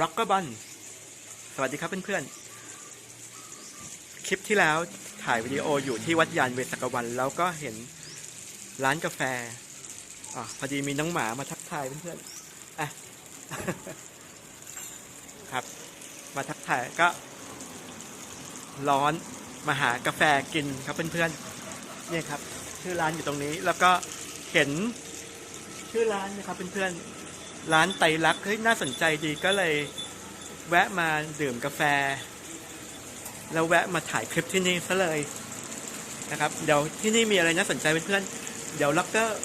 ร็อกเกอร์บันสวัสดีครับเพื่อนๆ คลิปที่แล้วถ่ายวิดีโออยู่ที่วัดยานเวสกวันแล้วก็เห็นร้านกาแฟอะพอดีมีน้องหมามาทักทายเพื่อนๆอะครับ มาทักทายก็ ร้อนมาหากาแฟกินครับเพื่อนๆเนี่ยครับ ชื่อร้านอยู่ตรงนี้แล้วก็เห็นชื่อร้านนะครับเพื่อนๆ ร้านไตรลักษณ์เฮ้ยน่าสนใจดีก็เลยแวะมาดื่มกาแฟ แล้วแวะมาถ่ายคลิปที่นี่ซะเลยนะครับ เดี๋ยวที่นี่มีอะไรน่าสนใจเพื่อนๆเดี๋ยวล็อกเกอร์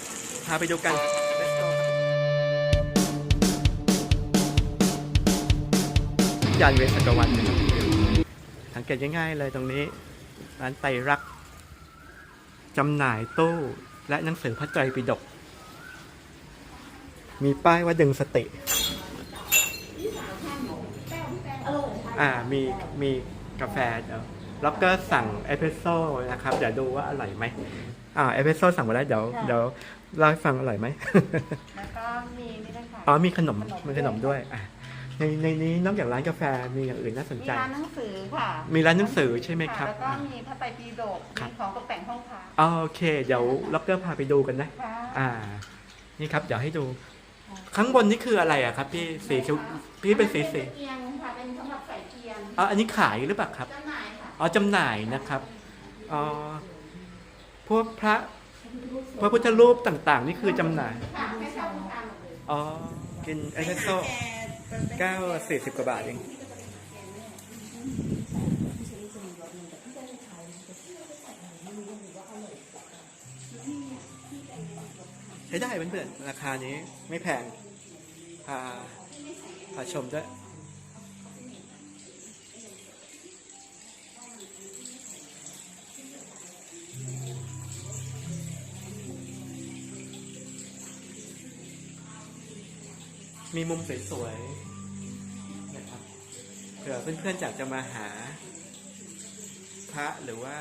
พาไปดูกัน Let's go ครับยานเวสกวันนะครับสังเกตง่ายๆเลยตรงนี้ ร้านไตรรักษ์จำหน่ายตู้และหนังสือพระไตรปิฎก มีป้ายว่าดึงสติ อ่า มีมีกาแฟเดี๋ยวล็อกเกอร์สั่งเอสเปรสโซ่นะครับ เดี๋ยวดูว่าอร่อยไหมอ่าเอสเปรสโซ่สั่งมาแล้วเดี๋ยวค่ะเดี๋ยวเล่าให้ฟังอร่อยไหม แล้วก็มีนี่ด้วยค่ะอ๋อมีขนมมีขนมด้วยอะในในนี้นอกจากร้านกาแฟมีอย่างอื่นน่าสนมีใจ ร้านหนังสือค่ะมีร้านหนังสือใช่ไหมครับ แล้วก็มีพระไตรปิฎกครับ มีของตกแต่งห้องพัก อ๋อโอเค เดี๋ยวล็อกเกอร์พาไปดูกันนะ ค่ะ อ่า นี่ครับ เดี๋ยวให้ดู ข้างบนนี่คืออะไรอะครับพี่สีเขียวพี่เป็นสีสีเทียนค่ะ เป็นสำหรับใส่เทียนอ๋ออันนี้ขายหรือเปล่าครับจำหน่ายค่ะอ๋อจำหน่ายนะครับอ๋อพวกพระพระพุทธรูปต่าง ๆ นี่คือจำหน่ายค่ะไม่เช่าทุกการหมดเลยอ๋อกินเอสเปรสโซ่เก้าสี่สิบกว่าบาทเอง ใช้ได้เพื่อนๆราคานี้ไม่แพงพาพาชมด้วยมีมุมสวยๆนะครับเผื่อเพื่อนๆอยากจะมาหา พระหรือว่า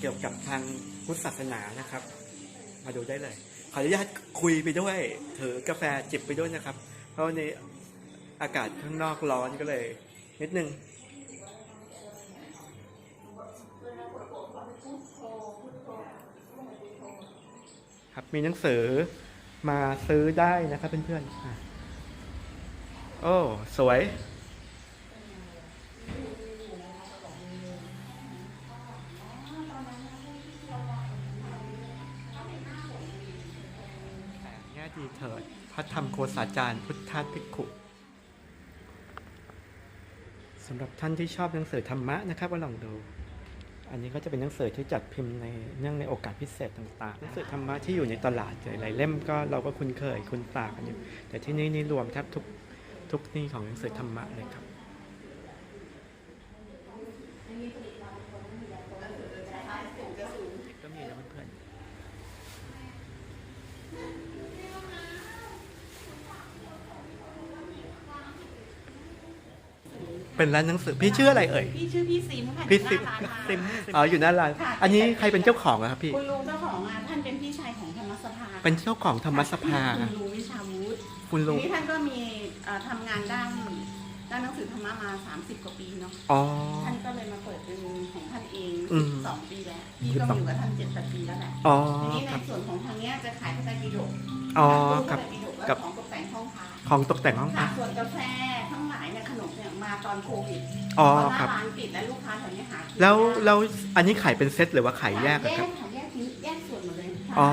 เกี่ยวกับทางพุทธศาสนานะครับ มาดูได้เลย ขออนุญาตคุยไปด้วยถือกาแฟจิบไปด้วยนะครับ เพราะวันนี้อากาศข้างนอกร้อนก็เลย นิดนึงครับมีหนังสือมาซื้อได้นะครับเพื่อนๆโอ้ สวย แต่แง่ดี เถิด พระธรรมโคสาจารย์พุทธาภิกขุสำหรับท่านที่ชอบหนังสือธรรมะนะครับก็ลองดู อันนี้ก็จะเป็นหนังสือที่จัดพิมพ์ในเนื่องในโอกาสพิเศษต่างๆ หนังสือธรรมะที่อยู่ในตลาดหลายๆเล่มก็เราก็คุ้นเคยคุ้นตากันอยู่ แต่ที่นี่นี่รวมแทบทุกทุกนี่ของหนังสือธรรมะเลยครับ ก็มีนะเพื่อนๆ เป็นร้านหนังสือพี่ชื่ออะไรเอ่ย พี่ชื่อพี่ซิมค่ะพี่ซิมหน้าร้านซิมค่ะอ๋ออยู่หน้าร้านค่ะอันนี้ใครเป็นเจ้าของอะครับพี่คุณลุงเจ้าของงานท่านเป็นพี่ชายของธรรมสภาเป็นเจ้าของธรรมสภาคุณลุงวิชาวุฒิคุณลุงทีนี้ท่านก็มีเอ่อทำงานด้านด้านหนังสือธรรมะมา 30 กว่าปีเนาะอ๋อท่านก็เลยมาเปิดเป็นของท่านเองอืมสองปีแล้วพี่ก็มาอยู่กับท่านเจ็ดแปดปีแล้วแหละอ๋อทีนี้คในรับส่วนของทางเนี้ยจะขายพระไตรปิฎกอ๋อพกัระบไตรปิฎกและกับของตกแต่งห้องพักของตกแต่งห้องค่ะพักส่วนกาแฟ มเนี่ยมาตอนโควิดอ๋อตอนหครัน้าบร้านปิดและลูกค้าแถวเนี้ยหากินแล้วยากแล้วอันนี้ขายเป็นเซตหรือว่าขายแยกอะครับขายแยกชิ้นแยกส่วนหมดเลยค่ะอ๋อ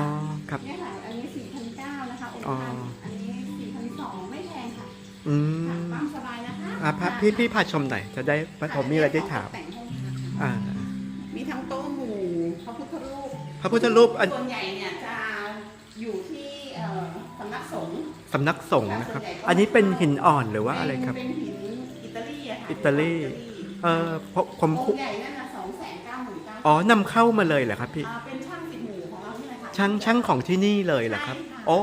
ครับ เนี่ยค่ะอันนี้สี่พันเก้านะคะองค์อ๋อ ท่านอันนี้สี่พันสองไม่แพงค่ะอืค่ะมตามสบายนะคะอะพะพี่พี่พาชมหน่อยจะได้ผมมีอะไรได้ถามแต่งห้องพักค่ะอ่า มีทั้งโต๊ะหมู่พระพุทธรูปพระพุทธรูปอัน ส่วนใหญ่เนี่ยจะอยู่ที่เอ่อสำนักสงฆ์ สำนักสงฆ์นะครับ อันนี้เป็นหินอ่อนหรือว่าอะไรครับ เป็นหินอิตาลี อะค่ะอิตาลีเออผมผมองค์ใหญ่นั่นน่ะสองแสนเก้าหมื่นเก้าอ๋อนำเข้ามาเลยเหรอครับพี่อ่าเป็นช่างสิบหมู่ของเรานี่แหละค่ะช่างช่างของที่นี่เลยเหรอครับใช่ค่ะโอ้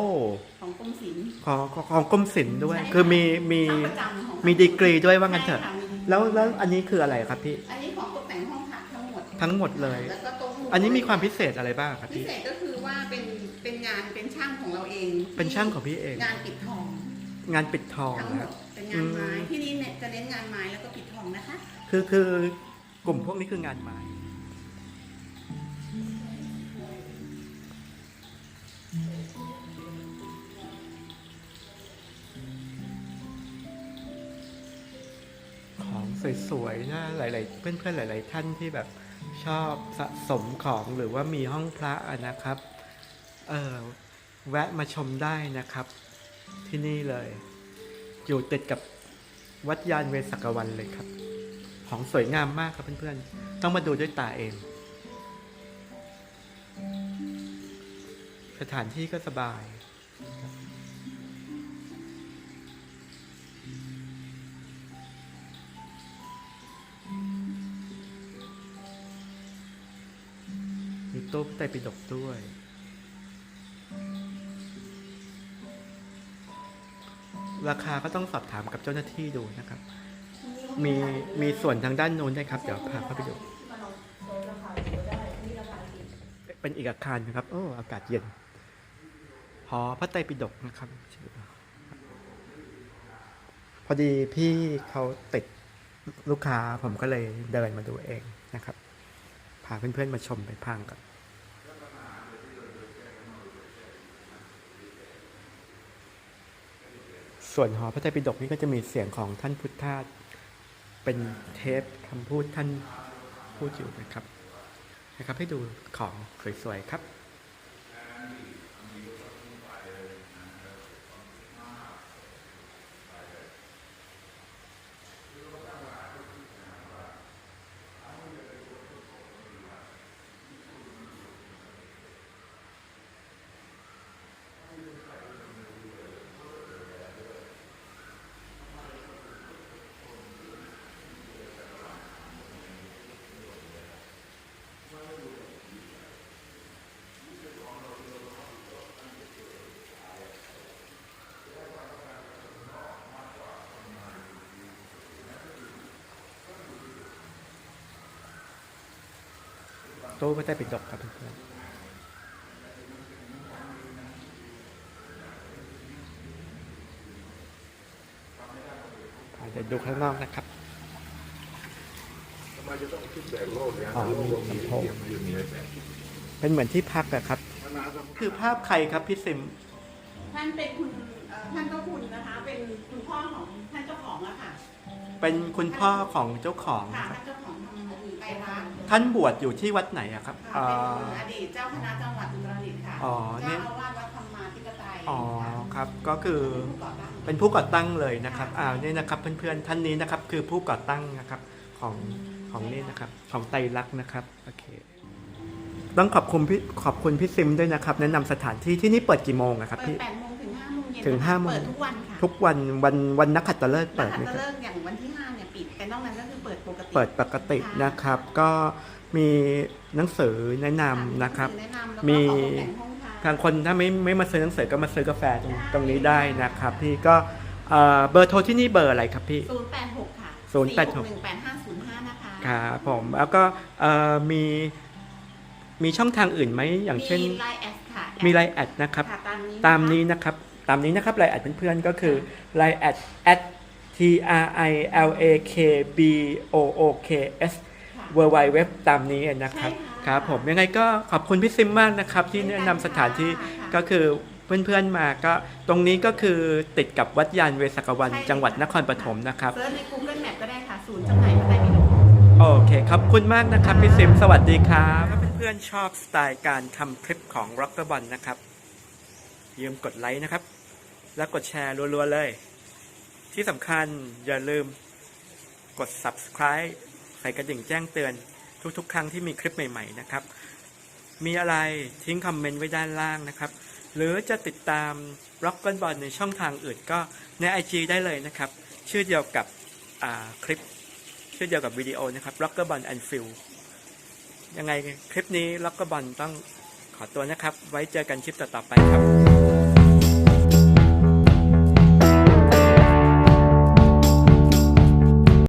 ของกรมศิลป์ของของของกรมศิลป์ด้วยใช่ค่ะคือมีมีช่างประจำของมีดีกรีด้วยว่างั้นเถอะใช่ค่มีดีกรีแล้วแล้วอันนี้คืออะไรครับพี่ อันนี้ของตกแต่งห้องพักทั้งหมดทั้งหมดเลย แล้วก็โต๊ะหอันนี้มีความพิเศษอะไรบ้างครับพิพี่ เศษก็คือว่าเป็นเป็นงานเป็นช่างของเราเองเป็นช่างของพี่เอง งานปิดทองอ งานปิดทองทั้งหมนะดเป็นงานไม้ที่นี่เนี่ยจะเน้นงานไม้แล้วก็ปิดทองนะคะ คือคือกลุ่มพวกนี้คืองานไม้ของสวยๆนะหลายๆ เพื่อนๆ หลาย ๆ ท่านที่แบบชอบสะสมของหรือว่ามีห้องพระอะนะครับ เออแวะมาชมได้นะครับ ที่นี่เลย อยู่ติดกับวัดยานเวสักวันเลยครับ ของสวยงามมากครับเพื่อนๆ ต้องมาดูด้วยตาเอง สถานที่ก็สบาย มีตู้ไตรปิฎกด้วย ราคาก็ต้องสอบถามกับเจ้าหน้าที่ดูนะครับ มีมีส่วนทางด้านโน้นด้วยครับ เดี๋ยวพาเข้าไปดู เป็นอีกอาคารนะครับ โอ้ อากาศเย็น หอพระไตรปิฎกนะครับ พอดีพี่เขาติดลูกค้าผมก็เลยเดินมาดูเองนะครับ พาเพื่อนๆมาชมไปพังกัน ส่วนหอพระไตรปิฎกนี่ก็จะมีเสียงของท่านพุทธาเป็นเทปคำพูดท่านพูดอยู่นะครับ นะครับให้ดูของสวยๆครับ ตู้พระไตรปิฎกครับเพื่อนๆอ่าเดี๋ยวดูข้างนอกนะครับทำไมจะต้องคิดแบบโลกอย่างอ๋อโลกมีมีลำโพงอยู่มีอะไรแบบเป็นเหมือนที่พักอะครับมานานแล้วคือภาพใครครับพี่ซิม ท่านเป็นคุณเอ่อท่านเจ้าคุณนะคะ เป็นคุณพ่อของท่านเจ้าของอะค่ะเป็นคุณพ่อของเจ้าของค่ะครับ ท่านเจ้าของ ทำไปร้านท่านบวชอยู่ที่วัดไหนอะครับค่ะอ่เป็นาอดีตเจ้าคณะจังหวัดอุตรดิตถ์ค่ะอ๋อเนี่เจ้ายอาวาสวัดธรรมาธิปไตยอ๋อค่ะครับก็คือเป็นผู้ก่อตั้งเป็นผู้ก่อตั้งเลยนะครับอ่านี่นะครับเพื่อนๆท่านนี้นะครับคือผู้ก่อตั้งนะครับของของนี่นะครับของไตรลักษณ์นะครับโอเคต้องขอบคุณพี่ขอบคุณพี่ซิมด้วยนะครับ แนะนำสถานที่ที่นี่เปิดกี่โมงอะครับเปิดพี่8โมงถึง5โมงเย็นถึงนะคะห้าโมง เปิดทุกวันค่ะทุกวันวันวันนักขัตฤกษ์เปิเปิดดไหมจะครับเลิกอย่างวันที่5เนี่ยปิดแต่นอกนั้นก็คือเปิดปกติเปิดปกตินะครับ ก็มีหนังสือแนะนำนะครับ แนะนำแล้วมีก็ของตกแต่งห้องทานทางคนถ้าไม่ไม่มาซื้อหนังสือก็มาซื้อกาแฟตรงตรงนี้ได้นะครับ พี่ก็เอ่อเบอร์โทรที่นี่เบอร์อะไรครับพี่ 086 ค่ะ086 4618505 นะคะครับผมแล้วก็เอ่อมีมีช่องทางอื่นไหมอย่างเช่น มีไลน์แอดค่ะมีไลน์แอดนะครับ ค่ะตามนี้ตามนี้นะครับ ตามนี้นะครับไลน์แอดเพื่อนๆก็คือไลน์แอด at t r i l a k b o o k s ค่ะ w w w ตามนี้นะครับใช่ค่ะครับผมยังไงก็ขอบคุณพี่ซิมมากนะครับ ที่แนะนำสถานที่ค่ะก็คือเพื่อนๆมาก็ตรงนี้ก็คือติดกับวัดยานเวสกวันใช่ค่ะจังหวัดนครปฐมนะครับเซิร์ชใน Google Map ก็ได้ค่ะ ศูนย์จำหน่ายพระไตรปิฎกโอเคขอบคุณมากนะครับพี่ซิมสวัสดีครับถ้าเพื่อนๆชอบสไตล์การทำคลิปของ r o c k e r b o l นะครับอย่าลืมกดไลค์นะครับ แล้วกดแชร์รัวๆเลย ที่สำคัญอย่าลืมกด subscribe ใส่กระดิ่งแจ้งเตือนทุกๆ ครั้งที่มีคลิปใหม่ ๆ นะครับ มีอะไรทิ้งคอมเมนต์ไว้ด้านล่างนะครับ หรือจะติดตาม r o c k e r b o l ในช่องทางอื่นก็ใน IG ได้เลยนะครับ ชื่อเดียวกับคลิป ชื่อเดียวกับวิดีโอนะครับ r o c k e r b o l and Phil ยังไงคลิปนี้ r o c k e r b o l ต้องขอตัวนะครับ ไว้เจอกันคลิปต่อๆไปครับ